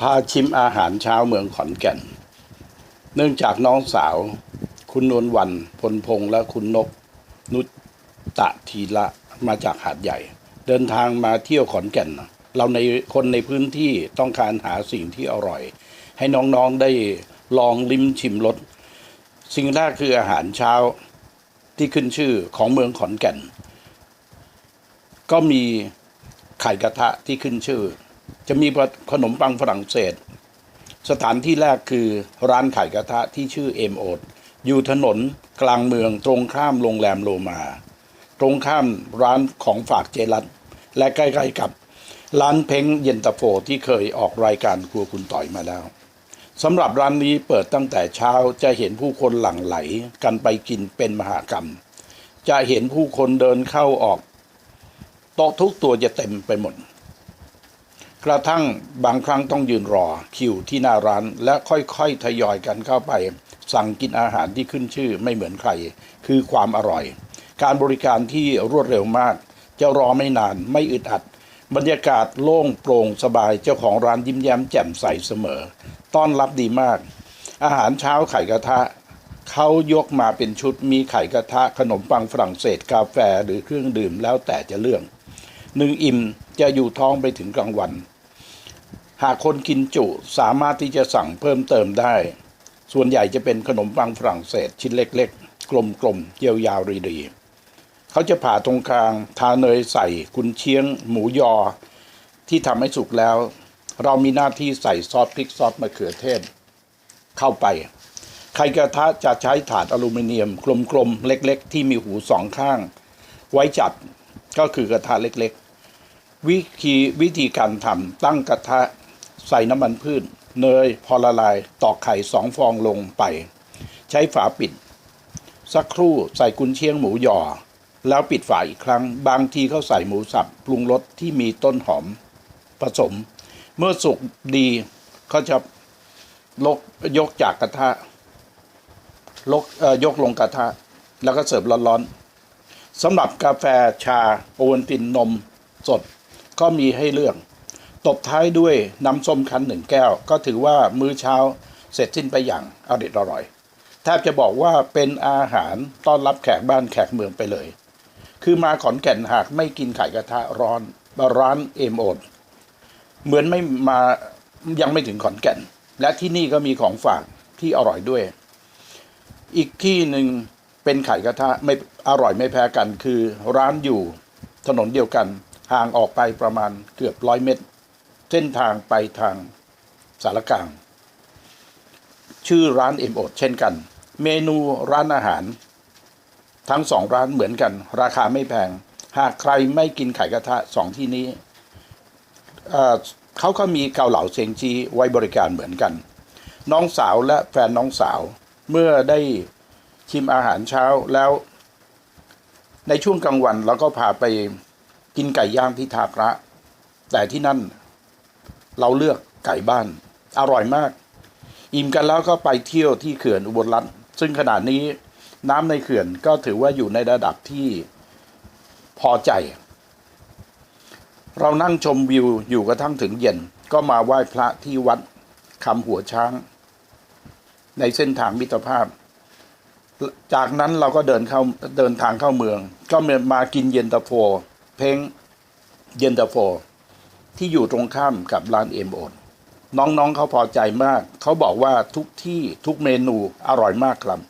พาชิมอาหารเช้าเมืองขอนแก่น เนื่องจากน้องสาว คุณนวลวันพลพงษ์และคุณนกนุตตะทีละมาจากหาดใหญ่ เดินทางมาเที่ยวขอนแก่น เราในคนในพื้นที่ต้องการหาสิ่งที่อร่อย ให้น้องๆได้ลองลิ้มชิมรสสิ่งแรกคืออาหารเช้าที่ขึ้นชื่อของเมืองขอนแก่น ก็มีไข่กระทะที่ขึ้นชื่อ จะมีขนมปังฝรั่งเศส สถานที่แรกคือร้านไข่กระทะที่ชื่อเอ็มโอดอยู่ถนนกลางเมืองตรงข้ามโรงแรมโลมา ตรงข้ามร้านของฝากเจรัตและใกล้ๆกับร้านเพ้งเย็นตาโฟที่เคยออกรายการครัวคุณต่อยมาแล้วสำหรับร้านนี้เปิดตั้งแต่เช้าจะเห็นผู้คนหลั่งไหลกันไปกินเป็นมหากรรม จะเห็นผู้คนเดินเข้าออกโต๊ะทุกตัวจะเต็มไปหมด กระทั่งบางครั้งต้องยืนรอคิวที่หน้าร้าน และค่อยๆทยอยกันเข้าไป สั่งกินอาหารที่ขึ้นชื่อไม่เหมือนใคร คือความอร่อย การบริการที่รวดเร็วมาก จะรอไม่นานไม่อึดอัด บรรยากาศโล่งโปร่งสบายเจ้าของร้านยิ้มแย้มแจ่มใสเสมอ ต้อนรับดีมาก อาหารเช้าไข่กระทะเขายกมาเป็นชุดมีไข่กระทะขนมปังฝรั่งเศสกาแฟหรือเครื่องดื่มแล้วแต่จะเลือกหนึ่งอิ่มจะอยู่ท้องไปถึงกลางวัน หากคนกินจุสามารถที่จะสั่งเพิ่มเติมได้ ส่วนใหญ่จะเป็นขนมปังฝรั่งเศสชิ้นเล็กๆ กลมๆเยียวยาวรีๆเขาจะผ่าตรงกลางทาเนยใส่กุนเชียง หมูยอ ที่ทำให้สุกแล้ว เรามีหน้าที่ใส่ซอสพริกซอสมะเขือเทศ เข้าไปไข่กระทะจะใช้ถาดอลูมิเนียม กลมๆ เล็กๆ ที่มีหูสองข้าง ไว้จัดก็คือกระทะเล็กๆ วิธีวิธีการทำตั้งกระทะ ใส่น้ำมันพืช เนยพอละลายตอกไข่สองฟองลงไป ใช้ฝาปิด สักครู่ใส่กุนเชียงหมูหย่อ แล้วปิดฝาอีกครั้ง บางทีเขาใส่หมูสับปรุงรสที่มีต้นหอม ผสม เมื่อสุกดีเขาจะลกยกจากกระทะลกยกลงกระทะ แล้วก็เสิร์ฟร้อนๆสำหรับกาแฟชาโอวัลตินนมสดก็มีให้เลือก ตบท้ายด้วยน้ำส้มคั้นหนึ่งแก้ว ก็ถือว่ามื้อเช้าเสร็จสิ้นไปอย่างอร่อยอร่อยแทบจะบอกว่าเป็นอาหารต้อนรับแขกบ้านแขกเมืองไปเลย คือมาขอนแก่นหากไม่กินไข่กระทะร้อนร้านเอมโอนเหมือนไม่มายังไม่ถึงขอนแก่น และที่นี่ก็มีของฝากที่อร่อยด้วย อีกที่หนึ่งเป็นไข่กระทะไม่อร่อยไม่แพ้กัน คือร้านอยู่ถนนเดียวกันห่างออกไปประมาณเกือบร้อยเมตร เส้นทางไปทางสารกลาง ชื่อร้านเอ็มโอดเช่นกัน เมนูร้านอาหาร ทั้งสองร้านเหมือนกัน ราคาไม่แพง หากใครไม่กินไข่กระทะสองที่นี้เขาก็มีเกาเหลาเซงจีไว้บริการเหมือนกัน น้องสาวและแฟนน้องสาวเมื่อได้ชิมอาหารเช้าแล้ว ในช่วงกลางวันเราก็พาไปกินไก่ย่างที่ทาพระ แต่ที่นั่น เราเลือกไก่บ้าน อร่อยมาก อิ่มกันแล้วก็ไปเที่ยวที่เขื่อนอุบลรัตน์ซึ่งขนาดนี้น้ำในเขื่อนก็ถือว่าอยู่ในระดับที่พอใจ เรานั่งชมวิวอยู่กระทั่งถึงเย็นก็มาไหว้พระที่วัดคำหัวช้าง ในเส้นทางมิตรภาพ จากนั้นเราก็เดินเข้าเดินทางเข้าเมือง ก็มากินเย็นตาโฟ เพ้งเย็นตาโฟ ที่อยู่ตรงข้ามกับร้านเอ็มโอนน้องๆเขาพอใจมาก เขาบอกว่าทุกที่ทุกเมนูอร่อยมากครับ